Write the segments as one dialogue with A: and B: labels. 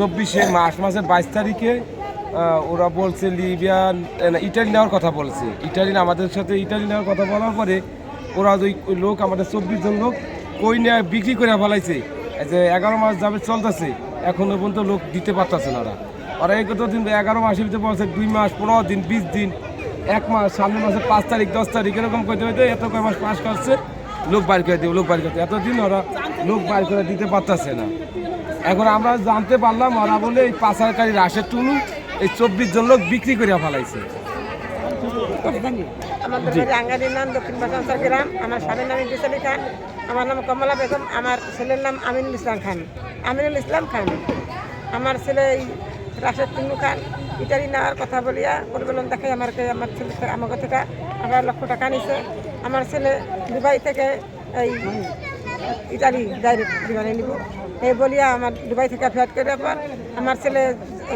A: চব্বিশে মার্চ মাসের বাইশ তারিখে ওরা বলছে লিবিয়া না, ইটালি নেওয়ার কথা বলছে। ইটালি আমাদের সাথে ইটালি নেওয়ার কথা বলার পরে ওরা ওই লোক আমাদের চব্বিশ জন লোক কই নিয়ে বিক্রি করে ফেলাইছে। যে এগারো মাস যাবে চলতেছে এখনও পর্যন্ত লোক দিতে পারতেছে না ওরা। ওরা এই কত দিন এগারো মাসের ভিতরে বলছে দুই মাস পনেরো দিন বিশ দিন এক মাস সামনের মাসে পাঁচ তারিখ দশ তারিখ এরকম করতে হইতে এত কয় মাস পাস করছে লোক বাইর করে দেবে লোক বাইর করতে এতদিন ওরা লোক বাইর করে দিতে পারতেছে না। এখন আমরা জানতে পারলাম ওরা বলে এই পাচারকারী রাশের টুনু এই চব্বিশ জন লোক বিক্রি করে ফেলাইছে।
B: আমাদের বাড়ি আঙ্গারির নাম দক্ষিণ বাসান্সার গ্রাম। আমার স্বামীর নাম ইদ্রিস আলী খান। আমার নাম কমলা বেগম। আমার ছেলের নাম আমিনুল ইসলাম খান। আমিনুল ইসলাম খান আমার ছেলে এই রাশেদ টুন্নু খান ইটালি নেওয়ার কথা বলিয়া পরিবলন দেখাই আমার আমার ছেলে আমাকে থেকে আঠারো লক্ষ টাকা নিছে। আমার ছেলে দুবাই থেকে এই ইটালি ডাইরেক্ট বিমানে নিব। এই বলিয়া আমার দুবাই থেকে ফেরত করে পর আমার ছেলে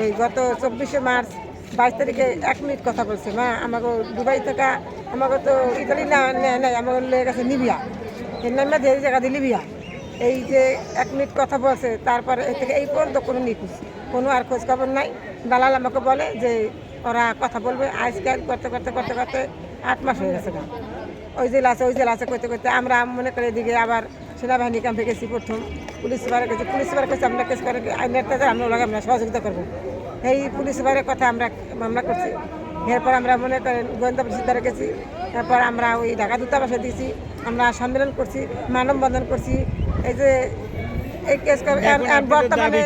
B: এই গত চব্বিশে মার্চ বাইশ তারিখে এক মিনিট কথা বলছে, মা আমাকে দুবাই থেকে আমাকে তো ইতালি না নেয় আমাকে লেগে গেছে লিবিয়া। এর নামে যে জায়গা দিয়ে লিবিয়া। এই যে এক মিনিট কথা বলছে, তারপরে এই থেকে এই পর্যন্ত কোনো নিখোঁজ, কোনো আর খোঁজ খবর নাই। দালাল আমাকে বলে যে ওরা কথা বলবে আজকাল করতে করতে করতে করতে আট মাস হয়ে গেছে না ওই জেলা আছে ওই জেলা আছে করতে করতে আমরা মনে করি এদিকে আবার সেনাবাহিনী ক্যাম্পে গেছি প্রথম। পুলিশ সুপারের কাছে পুলিশ সুপারের কাছে আমরা কেস করে আইনের তাদের আমরা আমরা সহযোগিতা করব। এই পুলিশ সুপারের কথা আমরা মামলা করছি। এরপর আমরা মনে করেন গোয়েন্দা প্রতিষ্ঠারে গেছি। তারপর আমরা ওই ঢাকা দূতাবাসে দিয়েছি। আমরা সম্মেলন করছি মানববন্ধন করছি। এই যে এই কেস বর্তমানে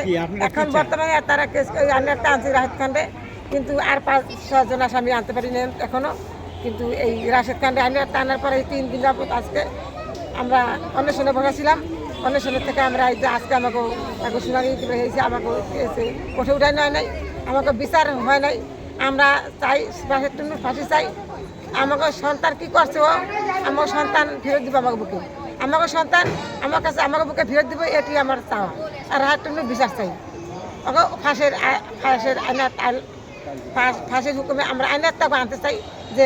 B: এখন বর্তমানে তারা কেস আইনের আনছি রাহেদ খান্ডে কিন্তু আর পাঁচ ছজন আসামি আনতে পারি না এখনও। কিন্তু এই রাশেদ খান্ডে আইনের টানার পরে এই তিন দিন যাবত আজকে আমরা অন্বেষণে বসেছিলাম। অন্বেষণের থেকে আমরা এই যে আজকে আমাকে তাকে শুনানি হয়েছে আমাকে এসে কোঠে উঠায় নেয় নাই, আমাকে বিচার হয় নাই। আমরা চাই রাশেদ টুন্নুর ফাঁসি চাই। আমাকে সন্তান কি করছে ও? আমার সন্তান ফেরত দিব আমাকে বুকে। আমাকে সন্তান আমার কাছে আমাকে বুকে ফেরত দিব, এটি আমার চাওয়া। আর রাশেদ টুন্নুর বিচার চাই। ওকে ফাঁসের ফাঁসের আইন- ফাঁসির হুকুমে আমরা আইনের তাকে আনতে চাই যে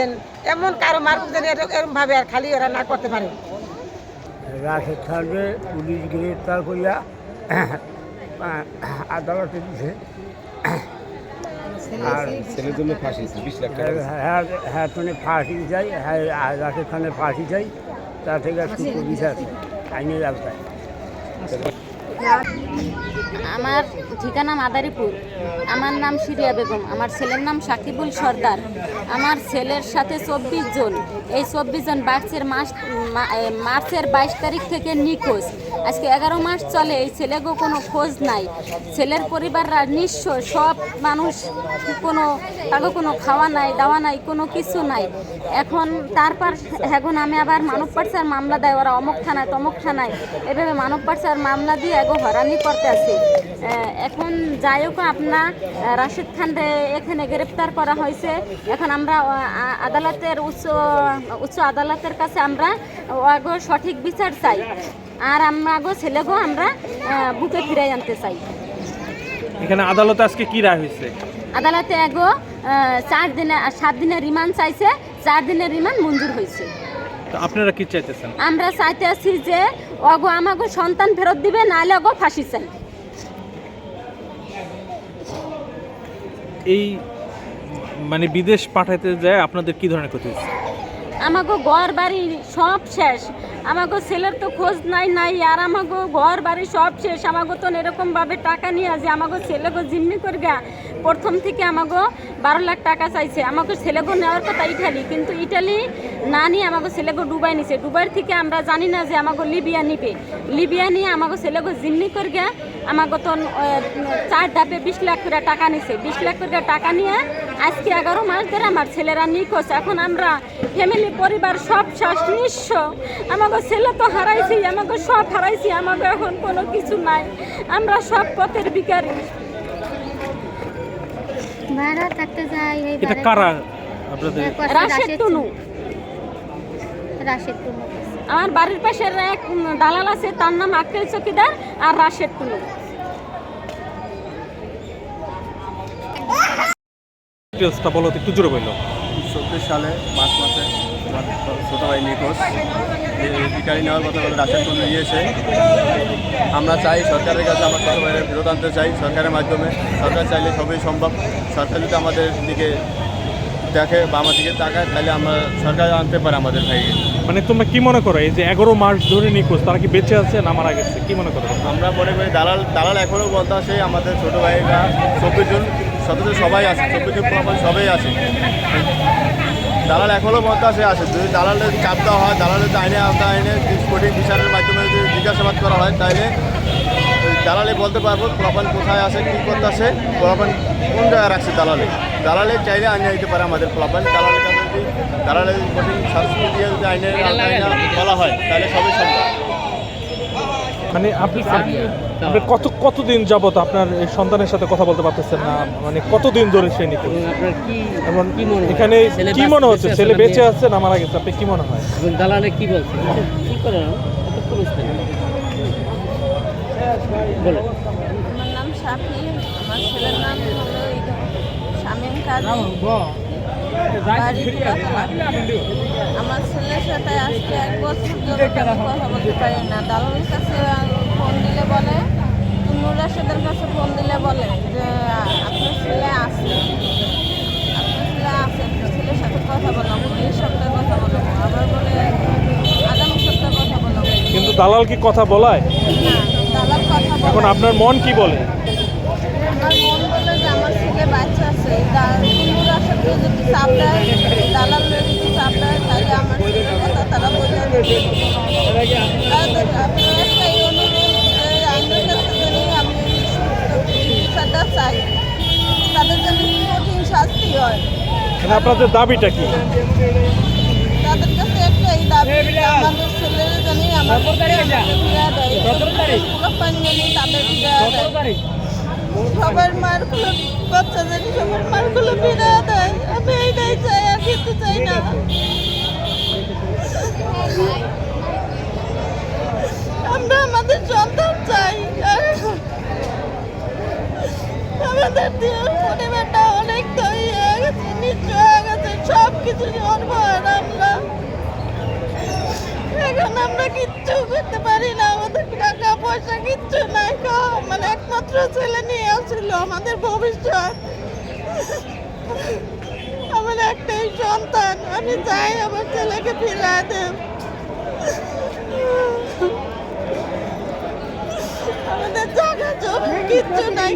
B: এমন কারও মারুক যেন এরকম ভাবে আর খালি ওরা না করতে পারে।
C: রাশেদ খানকে পুলিশ গ্রেপ্তার করিয়া আদালতে দিছে। আর
A: ছেলের জন্য ফাঁসি বিশ লাখ টাকা।
C: হ্যাঁ হ্যাঁ তুমি ফাঁসি চাই হ্যাঁ রাশেদ খানের ফাঁসি চাই তা থেকে সুস্থ বিচার আইনের ব্যবস্থায়
D: আমার ঠিকানা মাদারীপুর। আমার নাম সিরিয়া বেগম। আমার ছেলের নাম সাকিবুল সর্দার। আমার ছেলের সাথে চব্বিশ জন। এই চব্বিশ জন মার্চের মাস মার্চের বাইশ তারিখ থেকে নিখোঁজ। আজকে এগারো মাস চলে, এই ছেলেগো কোনো খোঁজ নাই। ছেলের পরিবাররা নিঃস্ব, সব মানুষ কোনো তাকে কোনো খাওয়া নাই, দাওয়া নাই, কোনো কিছু নাই। এখন তারপর, এখন আমি আবার মানব পার্সার মামলা দেয়, ওরা অমুক থানায়, তমুক থানায়। এভাবে মানব পার্সার মামলা দিয়ে এগো হরানি করতে আছে। এখন যাই হোক আপনার রাশিদ খানরে এখানে গ্রেপ্তার করা হয়েছে। এখন আমরা আদালতের উচ্চ উচ্চ আদালতের কাছে আমরা আগো সঠিক বিচার চাই। আর আমরা আগো ছেলেগো আমরা বুকে ফিরে আনতে চাই।
E: এখানে আদালতে আজকে কি রায় হয়েছে?
D: আদালতে আহ, চার দিনে সাত দিনের রিমান্ড চাইছে চার দিনের রিমান্ড মঞ্জুর হয়েছে।
E: আপনারা কি চাইতেছেন?
D: আমরা চাইতে আছি যে অগো আমাকে সন্তান ফেরত দিবে নাহলে অগো ফাঁসি চাই।
E: এই মানে বিদেশ পাঠাইতে যায় আপনাদের কি ধরনের ক্ষতি হচ্ছে
D: আমাকে ঘর বাড়ি সব শেষ। আমাকে ছেলের তো খোঁজ নাই নাই, আর আমাকে ঘর বাড়ি সব শেষ। আমাকে তো এরকমভাবে টাকা নিয়ে যে আমাকে ছেলেকে জিম্মি করে গা প্রথম থেকে আমাকে বারো লাখ টাকা চাইছে। আমাকে ছেলেকে নেওয়ার কথা ইটালি, কিন্তু ইটালি না নিয়ে আমাকে ছেলেকে ডুবাই নিছে। ডুবাই থেকে আমরা জানি না যে আমাকে লিবিয়া নিবে। লিবিয়া নিয়ে আমাকে ছেলেকে জিম্মি করে গা আমাকে তো চার ধাপে বিশ লাখ করে টাকা নিছে। বিশ লাখ করে টাকা নিয়ে আজকে এগারো মাস ধরে আমার ছেলেরা নিখোঁজ। এখন আমরা ফ্যামিলি পরিবার সব শেষ নিঃস্ব আমাকে ছেলে তো হারাইছি আমাকে সব হারাইছি আমাকে এখন কোনো কিছু নাই। আমরা সব পথের বিকারি
F: ভাড়া থাকতে যাই
E: এটা কারা? আপনাদের
D: রাশেদ
F: রাশেদ
D: টুনু।
F: রাশেদ টুনু।
D: আমার বাড়ির পাশের এক দালাল আছে তার নাম আক্কেল চকিদার আর রাশেদ টুনু।
E: ডিটেলসটা বলো একটু জোরে বলল।
G: সালে মার্চ মাসে আমার ছোটো ভাই নিখোঁজ। ভিকারি নেওয়ার কথা বলে রাশেদ কোনো নিয়েছে আমরা চাই সরকারের কাছে আমার ছোটো ভাইয়ের ফেরত আনতে চাই সরকারের মাধ্যমে। সরকার চাইলে সবই সম্ভব। সরকার যদি আমাদের দিকে দেখে বা আমার দিকে তাকায় তাহলে আমরা সরকার আনতে পারে আমাদের ভাইকে।
E: মানে তোমরা কি মনে করো এই যে এগারো মাস ধরে নিখোঁজ তারা কি বেঁচে আছে না মারা গেছে? কি মনে করো
G: আমরা মনে করি দালাল দালাল এখনও বলতে আছে আমাদের ছোটো ভাইরা চব্বিশ জন সতেরো সবাই আছে চব্বিশ প্রমাণ সবাই আছে দালাল এখনও আছে আছে যদি দালালের চাপ দেওয়া হয়, দালালের আইনে আওতা আইনে কোটি বিচারের মাধ্যমে যদি জিজ্ঞাসাবাদ করা হয় তাহলে দালালে বলতে পারব প্রমাণ কোথায় আছে কী করতে আছে প্রমাণ কোন জায়গায় রাখছে দালালে? দালালে চাইলে আইনে দিতে পারে আমাদের প্রমাণ দালালের কাছে যদি, দালালের কঠিন শাস্তি দিয়ে যদি আইনের আওতায় না বলা হয় তাহলে সবই সম্ভব।
E: মানে আপনি আপনি কত কতদিন যাবত আপনার এই সন্তানের সাথে কথা বলতে পারতেছেন না? মানে কতদিন ধরে সে নিতে
H: আপনার কি
E: এবং
H: কি মনে
E: এখানে কি মনে হচ্ছে? ছেলে বেঁচে আছে না মারা গেছে? আপনি কি মনে হয়?
H: দালালে কি বলছে কি করে এত পুলিশ বলে
I: আমার নাম সাফি আমার ছেলের নাম হলো শামীম কাজী। আমার ছেলের সাথে আজকে এক বছর ধরে কথা বলতে পারি না। দালালের কাছে ফোন দিলে বলে তুনুর রাশেদের কাছে ফোন দিলে বলে যে আপনার ছেলে আছে। আপনার ছেলে আছে ছেলের সাথে কথা বলাবো এই সপ্তাহে কথা বলাবো আবার বলে আগামী সপ্তাহে কথা বলাবো
E: কিন্তু দালাল কি কথা বলায়?
I: না দালাল কথা বলে।
E: এখন আপনার মন কি বলে?
I: আমার মন বলে যে আমার ছেলে বাচ্চা আছে যদি চাপ দেয় যদি চাপ দেয় তাহলে আমার ছেলের কথা তারা বোঝা দেবে তাদের আমি একটাই অনুরোধ যে আইনের কাছে জানি আমি বিচারটা চাই তাদের জন্য কঠিন শাস্তি হয়
E: মানে আপনাদের দাবিটা কি?
I: তাদের কাছে একটাই দাবি যে আমাদের ছেলেরা জানি বাচ্চা জানি সবার দেয় আমি এইটাই চাই আর চাই না। আমরা আমাদের সন্তান চাই। আর আমাদের দিয়ে কিছু সর্বহার আমরা এখন আমরা কিচ্ছু করতে পারি না, আমাদের টাকা, পয়সা কিচ্ছু নাই। মানে একমাত্র ছেলে নিয়ে আসছিল আমাদের ভবিষ্যৎ আমার একটাই সন্তান, আমি চাই আমার ছেলেকে ফিরে দেব আমাদের জায়গা জমি কিচ্ছু নাই।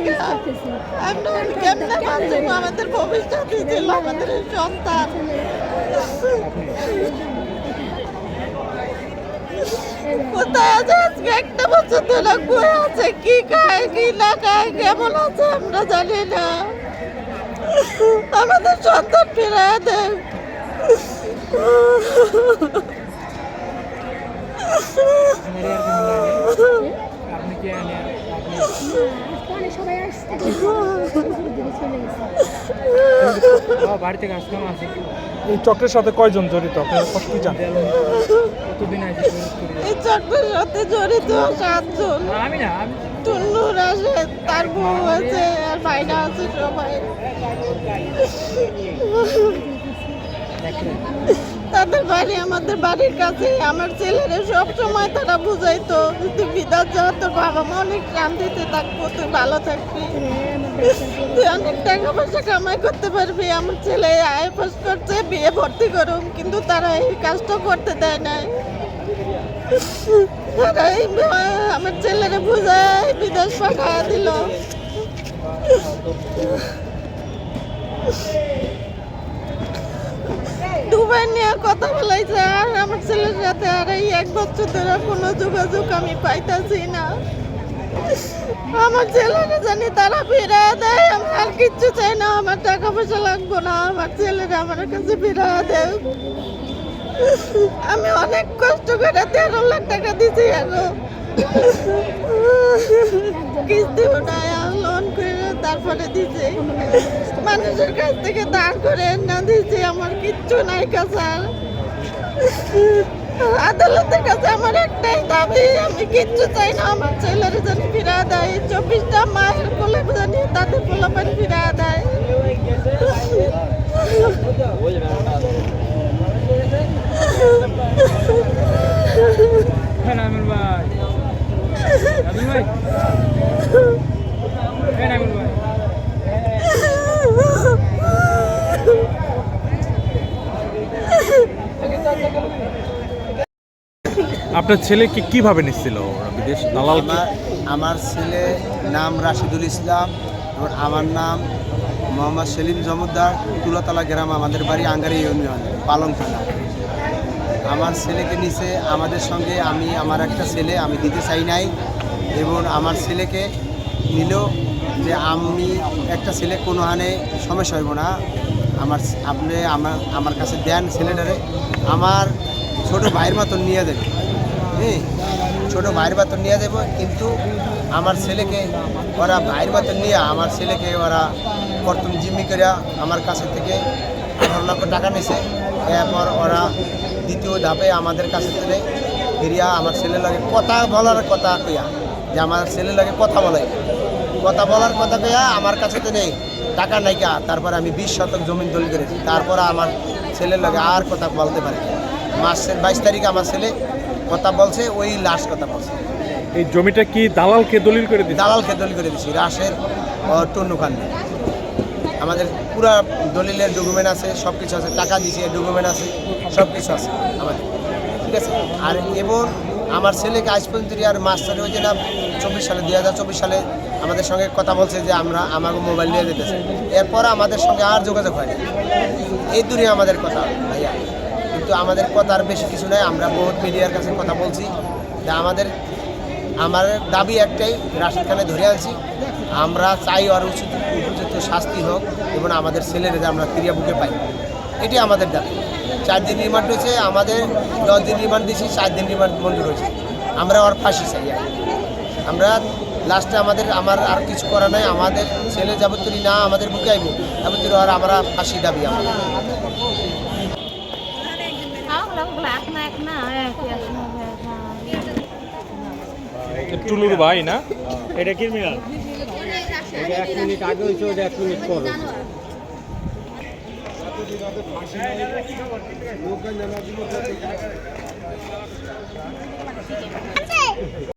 I: আমরা কেমনে বাঁচবো? আমাদের ভবিষ্যৎই ছিল আমাদের সন্তান। কোথায় আছে? আজকে একটা বছর ধরে আছে। কি খায়, কি না কেমন আছে আমরা জানি না। আমাদের সন্তান ফিরে দেন
F: সবাই আসছে গেছে
E: এই চক্রের সাথে কয়জন জড়িত? আপনারা জানেন
I: এই চক্রের সাথে জড়িত সাতজন। টুন্নু রাশেদ তার বউ আছে আর ভাইরা আছে সবাই। তাদের বাড়ি আমাদের বাড়ির কাছে। আমার ছেলেরা সব সময় তারা বুঝাইতো যে তুই বিদাত যা তোর বাবা মা অনেক শান্তিতে থাকব তুই ভালো থাকবি। তুই অনেক টাকা পয়সা কামাই করতে পারবি, আমার ছেলে আয় পাস করছে বিয়ে ভর্তি করুম কিন্তু তারা এই কাজটা করতে দেয় না তারা এই আমার ছেলেরা বুঝায়, বিদেশ পাঠায় দিল। দুবাই নিয়ে কথা বলাইছে, আর আমার ছেলের সাথে আর এই এক বছর ধরে কোনো যোগাযোগ আমি পাইতাছি না। আমার ছেলেরা জানি তারা ফিরে দেয়, আমি আর কিচ্ছু চাই না, আমার টাকা পয়সা লাগবো না, আমার ছেলেরা আমার কাছে ফিরে দেয় আমি অনেক কষ্ট করে তেরো লাখ টাকা দিছি আরও কিস্তি উঠায় লোন করে তারপরে দিছে। মানুষের কাছ থেকে ধার করে না দিছি, আমার কিচ্ছু নাই কাছার আদালতের কাছে আমার একটাই দাবি আমি কিচ্ছু চাই না আমার ছেলের যেন ফিরা দেয় চব্বিশটা মায়ের কোলে জানি তাদের পোলাপান ফিরা দেয়
E: আপনার ছেলেকে কীভাবে নিচ্ছিল ওরা বিদেশ? দালাল কি-
J: আমার আমার ছেলে নাম রাশিদুল ইসলাম এবং আমার নাম মোহাম্মদ সেলিম জমুদ্দার তুলাতলা গ্রাম আমাদের বাড়ি আঙ্গারি ইউনিয়ন পালং থানা আমার ছেলেকে নিচে আমাদের সঙ্গে আমি আমার একটা ছেলে আমি দিতে চাই নাই এবং আমার ছেলেকে নিল যে আমি একটা ছেলে কোনো হানে সমস্যা হইব না। আমার আপনি আমার আমার কাছে দেন ছেলেটারে আমার ছোট ভাইয়ের মতন নিয়ে দেবে হ্যাঁ ছোটো ভাইয়ের বাতন নিয়ে দেবো কিন্তু আমার ছেলেকে ওরা ভাইয়ের বাতন নিয়ে, আমার ছেলেকে ওরা প্রথম জিম্মি করে আমার কাছে থেকে আঠারো লক্ষ টাকা নিছে। এরপর ওরা দ্বিতীয় ধাপে আমাদের কাছে থেকে ফিরিয়া আমার ছেলের লাগে কথা বলার কথা কইয়া, যে আমার ছেলের লাগে কথা বলে। কথা বলার কথা কইয়া আমার কাছে তো নেই, টাকা নাইকা তারপর আমি বিশ শতক জমিন দলিল করেছি। তারপর আমার ছেলের লাগে আর কথা বলতে পারি। মাসের বাইশ তারিখ আমার ছেলে কথা বলছে ওই লাশ কথা বলছে।
E: এই জমিটা কি দালালকে দলিল করে দিচ্ছে
J: দালালকে দলিল করে দিছি রাশের টন্নু খান আমাদের পুরা দলিলের ডকুমেন্ট আছে সব কিছু আছে টাকা দিছে ডকুমেন্ট আছে সব কিছু আছে আমাদের। ঠিক আছে? আর এবং আমার ছেলেকে আজ পর্যন্ত আর মাস্টার হয়েছে না চব্বিশ সালে দুই হাজার চব্বিশ সালে আমাদের সঙ্গে কথা বলছে যে আমরা আমাকে মোবাইল নিয়ে যেতেছে। এরপর আমাদের সঙ্গে আর যোগাযোগ হয়নি। এই দূরে আমাদের কথা ভাইয়া। কিন্তু আমাদের কথার বেশি কিছু নয় আমরা বহুত মিডিয়ার কাছে কথা বলছি। যে আমাদের, আমার দাবি একটাই, রাশিদ খানে ধরে আনছি। আমরা চাই আর উচিত, উপযুক্ত শাস্তি হোক এবং আমাদের ছেলেরা আমরা ক্রিয়া বুকে পাই। এটি আমাদের দাবি। চার দিন রিমান্ড হয়েছে, আমাদের দশ দিন রিমান্ড দিয়েছি, চার দিন রিমান্ড মঞ্জুর হয়েছে আমরা ওর ফাঁসি চাই আমরা লাস্টে আমাদের, আমার আর কিছু করা নাই, আমাদের ছেলে যাবতীয় না আমাদের বুকে আইব যাবতীয় আর আমরা ফাঁসি দাবি আমাদের।
E: টুলুর ভাই না?
C: এটা কি মিলাল এক মিনিট আগে হয়েছে ওটা এক মিনিট পর
A: লোক